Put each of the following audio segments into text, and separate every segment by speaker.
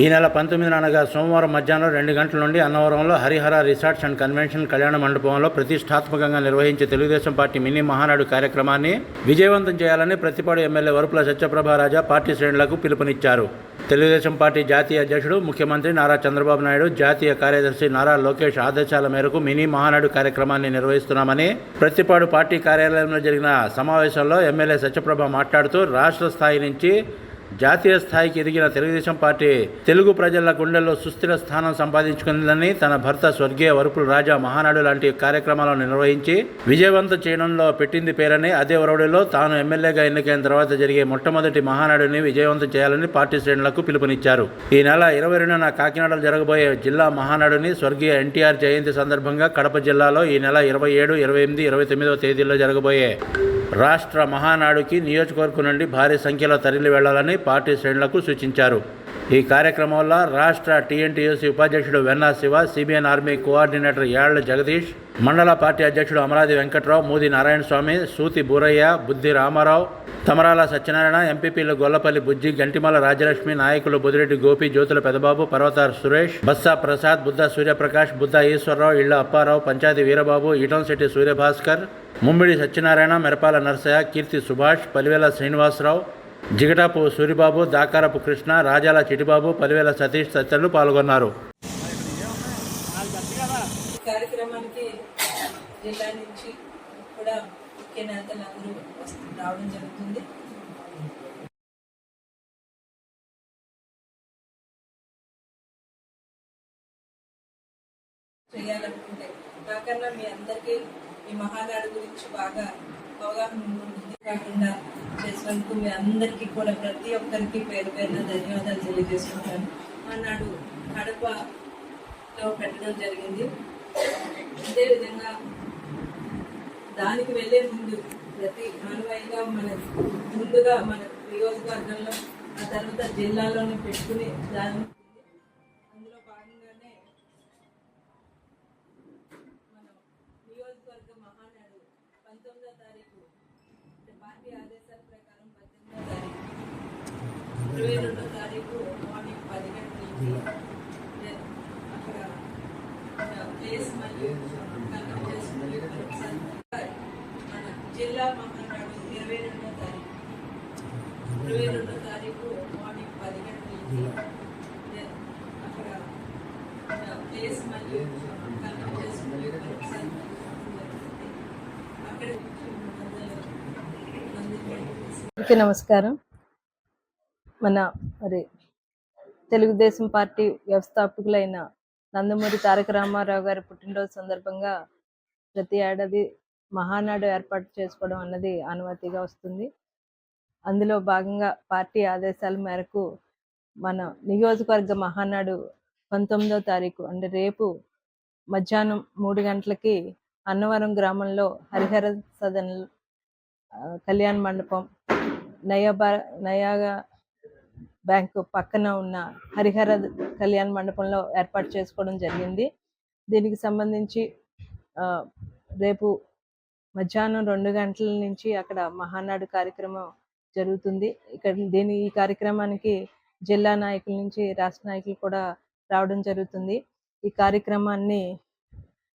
Speaker 1: ఈ నెల పంతొమ్మిది అనగా సోమవారం మధ్యాహ్నం రెండు గంటల నుండి అన్నవరంలో హరిహర రిసార్ట్స్ అండ్ కన్వెన్షన్ కళ్యాణ మండపంలో ప్రతిష్టాత్మకంగా నిర్వహించే తెలుగుదేశం పార్టీ మినీ మహానాడు కార్యక్రమాన్ని విజయవంతం చేయాలని ప్రతిపాడు ఎమ్మెల్యే వరుపుల సత్యప్రభారాజా పార్టీ శ్రేణులకు పిలుపునిచ్చారు. తెలుగుదేశం పార్టీ జాతీయ అధ్యక్షుడు ముఖ్యమంత్రి నారా చంద్రబాబు నాయుడు జాతీయ కార్యదర్శి నారా లోకేష్ ఆదేశాల మేరకు మినీ మహానాడు కార్యక్రమాన్ని నిర్వహిస్తున్నామని ప్రతిపాడు పార్టీ కార్యాలయంలో జరిగిన సమావేశంలో ఎమ్మెల్యే సత్యప్రభ మాట్లాడుతూ రాష్ట్ర స్థాయి నుంచి జాతీయ స్థాయికి ఎదిగిన తెలుగుదేశం పార్టీ తెలుగు ప్రజల గుండెల్లో సుస్థిర స్థానం సంపాదించుకుందని తన భర్త స్వర్గీయ వరుపుల రాజా మహానాడు లాంటి కార్యక్రమాలను నిర్వహించి విజయవంతం చేయడంలో పెట్టింది పేరని అదే వరవడిలో తాను ఎమ్మెల్యేగా ఎన్నికైన తర్వాత జరిగే మొట్టమొదటి మహానాడుని విజయవంతం చేయాలని పార్టీ శ్రేణులకు పిలుపునిచ్చారు. ఈ నెల ఇరవై రెండున కాకినాడలో జరగబోయే జిల్లా మహానాడుని స్వర్గీయ ఎన్టీఆర్ జయంతి సందర్భంగా కడప జిల్లాలో ఈ నెల ఇరవై ఏడు ఇరవై ఎనిమిది ఇరవై తొమ్మిదవ తేదీల్లో జరగబోయే రాష్ట్ర మహానాడుకి నియోజకవర్గం నుండి భారీ సంఖ్యలో తరలి వెళ్ళాలని పార్టీ శ్రేణులకు సూచించారు. ఈ కార్యక్రమంలో రాష్ట్ర టీఎన్టీయూసీ ఉపాధ్యక్షుడు Venna Siva CBN army coordinator Yalla Jagadish మండల పార్టీ అధ్యక్షుడు అమరాది వెంకట్రావు మూది నారాయణ స్వామి సూతి బూరయ్య బుద్ధి రామారావు తమరాల సత్యనారాయణ ఎంపీపీలు గొల్లపల్లి బుజ్జి గంటిమల రాజలక్ష్మి నాయకులు బుదిరెడ్డి గోపి జ్యోతుల పెదబాబు పర్వతార్ సురేష్ బస్సా ప్రసాద్ బుద్ధ సూర్యప్రకాష్ బుద్ధ ఈశ్వరరావు ఇళ్ళ అప్పారావు పంచాయతీ వీరబాబు ఇటంశెట్టి సూర్యభాస్కర్ ముమ్మిడి సత్యనారాయణ మెరపాల నర్సయ్య కీర్తి సుభాష్ పలివేల శ్రీనివాసరావు జిగటాపు సూరిబాబు దాకారపు కృష్ణ రాజాల చిటిబాబు పలివేల సతీష్ తదితరులు పాల్గొన్నారు.
Speaker 2: కార్యక్రమానికి జిల్లా నుంచి కూడా ముఖ్య నేతలందరూ రావడం జరుగుతుంది. చేయాలనుకుంటే నాకన్నా మీ అందరికీ ఈ మహానాడు గురించి బాగా అవగాహన ఉంటుంది కాకుండా చేసినందుకు మీ అందరికీ కూడా ప్రతి ఒక్కరికి పేరు పేరున ధన్యవాదాలు తెలియజేసుకుంటాను. ఆనాడు కడపలో పెట్టడం జరిగింది. అదేవిధంగా దానికి వెళ్ళే ముందు ప్రతి ఆనవాయిగా మన ముందుగా మన నియోజకవర్గంలో ఆ తర్వాత జిల్లాలోనే పెట్టుకుని దాని మన జిల్లా మహానాడు ఇరవై రెండో తారీఖు ఇరవై రెండో తారీఖు మార్నింగ్ పది గంటలకి అక్కడ ప్లేస్ అక్కడ
Speaker 3: నమస్కారం. మన మరి తెలుగుదేశం పార్టీ వ్యవస్థాపకులైన నందమూరి తారక రామారావు గారి పుట్టినరోజు సందర్భంగా ప్రతి ఏడాది మహానాడు ఏర్పాటు చేసుకోవడం అన్నది అనుమతిగా వస్తుంది. అందులో భాగంగా పార్టీ ఆదేశాల మేరకు మన నియోజకవర్గ మహానాడు పంతొమ్మిదో తారీఖు అంటే రేపు మధ్యాహ్నం మూడు గంటలకి అన్నవరం గ్రామంలో హరిహర సదన్ కళ్యాణ మండపం నయా నయాగా బ్యాంకు పక్కన ఉన్న హరిహర కళ్యాణ మండపంలో ఏర్పాటు చేసుకోవడం జరిగింది. దీనికి సంబంధించి రేపు మధ్యాహ్నం రెండు గంటల నుంచి అక్కడ మహానాడు కార్యక్రమం జరుగుతుంది. ఇక్కడ దీని ఈ కార్యక్రమానికి జిల్లా నాయకుల నుంచి రాష్ట్ర నాయకులు కూడా రావడం జరుగుతుంది. ఈ కార్యక్రమాన్ని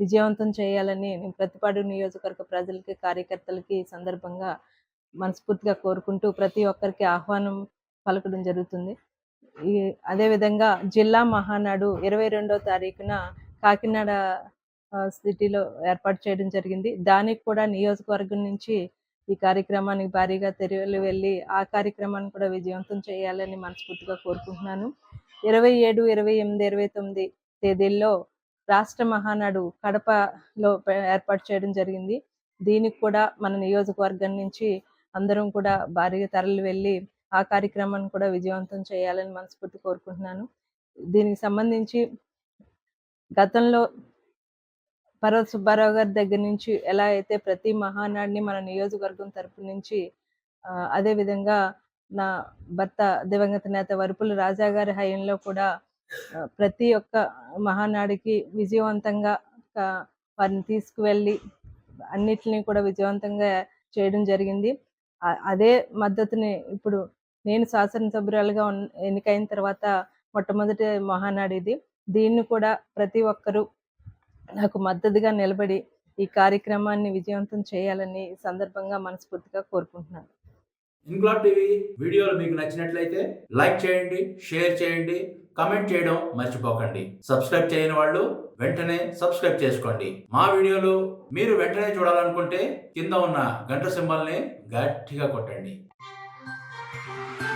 Speaker 3: విజయవంతం చేయాలని నేను ప్రతిపాడు నియోజకవర్గ ప్రజలకి కార్యకర్తలకి సందర్భంగా మనస్ఫూర్తిగా కోరుకుంటూ ప్రతి ఒక్కరికి ఆహ్వానం పలకడం జరుగుతుంది. ఈ అదేవిధంగా జిల్లా మహానాడు ఇరవై రెండో తారీఖున కాకినాడ సిటీలో ఏర్పాటు చేయడం జరిగింది. దానికి కూడా నియోజకవర్గం నుంచి ఈ కార్యక్రమానికి భారీగా తెరవలు వెళ్ళి ఆ కార్యక్రమాన్ని కూడా విజయవంతం చేయాలని మనస్ఫూర్తిగా కోరుకుంటున్నాను. ఇరవై ఏడు ఇరవై ఎనిమిది ఇరవై తొమ్మిది తేదీల్లో రాష్ట్ర మహానాడు కడపలో ఏర్పాటు చేయడం జరిగింది. దీనికి కూడా మన నియోజకవర్గం నుంచి అందరం కూడా భారీగా తరలి వెళ్ళి ఆ కార్యక్రమాన్ని కూడా విజయవంతం చేయాలని మనస్ఫూర్తి కోరుకుంటున్నాను. దీనికి సంబంధించి గతంలో పర్వత సుబ్బారావు గారి దగ్గర నుంచి ఎలా అయితే ప్రతి మహానాడిని మన నియోజకవర్గం తరపు నుంచి అదే విధంగా నా భర్త దివంగత నేత వరుపుల రాజా గారి హయంలో కూడా ప్రతి ఒక్క మహానాడికి విజయవంతంగా వారిని తీసుకువెళ్ళి అన్నిటినీ కూడా విజయవంతంగా చేయడం జరిగింది. అదే మద్దతుని ఇప్పుడు నేను శాసనసభ్యురాలుగా ఎన్నికైన తర్వాత మొట్టమొదటి మహానాడు ఇది దీన్ని కూడా ప్రతి ఒక్కరూ నాకు మద్దతుగా నిలబడి ఈ కార్యక్రమాన్ని విజయవంతం చేయాలని సందర్భంగా మనస్ఫూర్తిగా కోరుకుంటున్నాను.
Speaker 1: ఇంగ్లాడ్ టీవీ వీడియోలు మీకు నచ్చినట్లయితే లైక్ చేయండి షేర్ చేయండి కమెంట్ చేయడం మర్చిపోకండి. సబ్స్క్రైబ్ చేయని వాళ్ళు వెంటనే సబ్స్క్రైబ్ చేసుకోండి. మా వీడియోలు మీరు వెంటనే చూడాలనుకుంటే కింద ఉన్న గంట సింబల్ని గట్టిగా కొట్టండి. Bye.